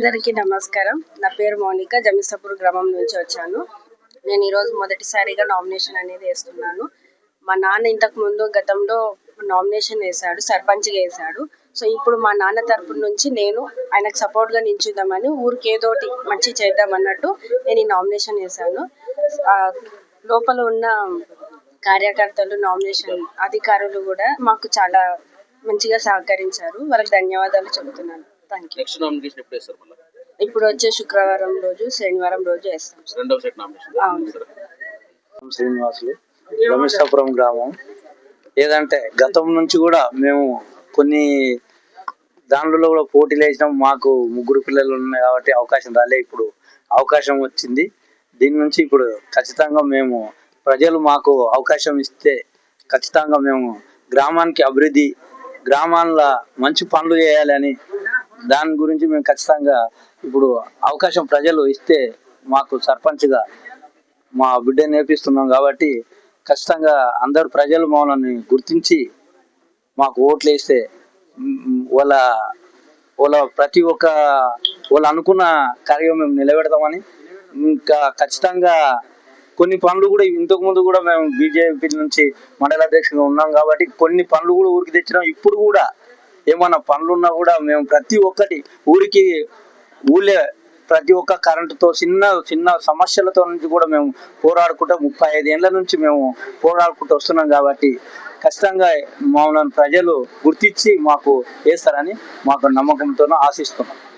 అందరికీ నమస్కారం. నా పేరు మౌనిక జమిసాపూర్ గ్రామం నుంచి వచ్చాను. నేను ఈరోజు మొదటిసారిగా నామినేషన్ అనేది వేస్తున్నాను. మా నాన్న ఇంతకు ముందు గతంలో నామినేషన్ వేశాడు సర్పంచ్గా వేశాడు. సో ఇప్పుడు మా నాన్న తరపు నుంచి నేను ఆయనకు సపోర్ట్గా నించుదామని ఊరికి ఏదోటి మంచి చేద్దాం అన్నట్టు నేను ఈ నామినేషన్ వేశాను. లోపల ఉన్న కార్యకర్తలు నామినేషన్ అధికారులు కూడా మాకు చాలా మంచిగా సహకరించారు. వాళ్ళకి ధన్యవాదాలు చెబుతున్నాను. థ్యాంక్ యూ నెక్స్ట్ నామినేషన్ ఎప్పుడు వేస్తారు మళ్ళీ? ఇప్పుడు వచ్చే శుక్రవారం రోజు శనివారం రోజు వేస్తాం. సార్. రెండవ సెట్ నామినేషన్ అవును. శ్రీనివాసులు రమేశాపురం గ్రామం. ఏదంటే గతం నుంచి కూడా మేము కొన్ని దాంట్లో కూడా పోటీలు వేసినాం మాకు ముగ్గురు పిల్లలు ఉన్నాయి కాబట్టి అవకాశం రాలే. ఇప్పుడు అవకాశం వచ్చింది. దీని నుంచి ఇప్పుడు ఖచ్చితంగా మేము ప్రజలు మాకు అవకాశం ఇస్తే ఖచ్చితంగా మేము గ్రామానికి అభివృద్ధి గ్రామాల మంచి పనులు చేయాలని దాని గురించి మేము ఖచ్చితంగా ఇప్పుడు అవకాశం ప్రజలు ఇస్తే మాకు సర్పంచ్గా మా బిడ్డ నేర్పిస్తున్నాం కాబట్టి ఖచ్చితంగా అందరు ప్రజలు మమ్మల్ని గుర్తించి మాకు ఓట్లు వేస్తే వాళ్ళ వాళ్ళ ప్రతి ఒక్క వాళ్ళు అనుకున్న కార్యం మేము నిలబెడతామని ఇంకా ఖచ్చితంగా కొన్ని పనులు కూడా ఇంతకు ముందు కూడా మేము బీజేపీ నుంచి మండల అధ్యక్షుగా ఉన్నాం కాబట్టి కొన్ని పనులు కూడా ఊరికి తెచ్చినాం. ఇప్పుడు కూడా ఏమన్నా పనులు ఉన్నా కూడా మేము ప్రతి ఒక్కటి ఊరికి ఊళ్ళే ప్రతి ఒక్క కరెంటుతో చిన్న చిన్న సమస్యలతో నుంచి కూడా మేము పోరాడుకుంటూ ముప్పై ఐదు ఏళ్ళ నుంచి మేము పోరాడుకుంటూ వస్తున్నాం కాబట్టి ఖచ్చితంగా మమ్మల్ని ప్రజలు గుర్తించి మాకు వేస్తారని మాకు నమ్మకంతో ఆశిస్తున్నాం.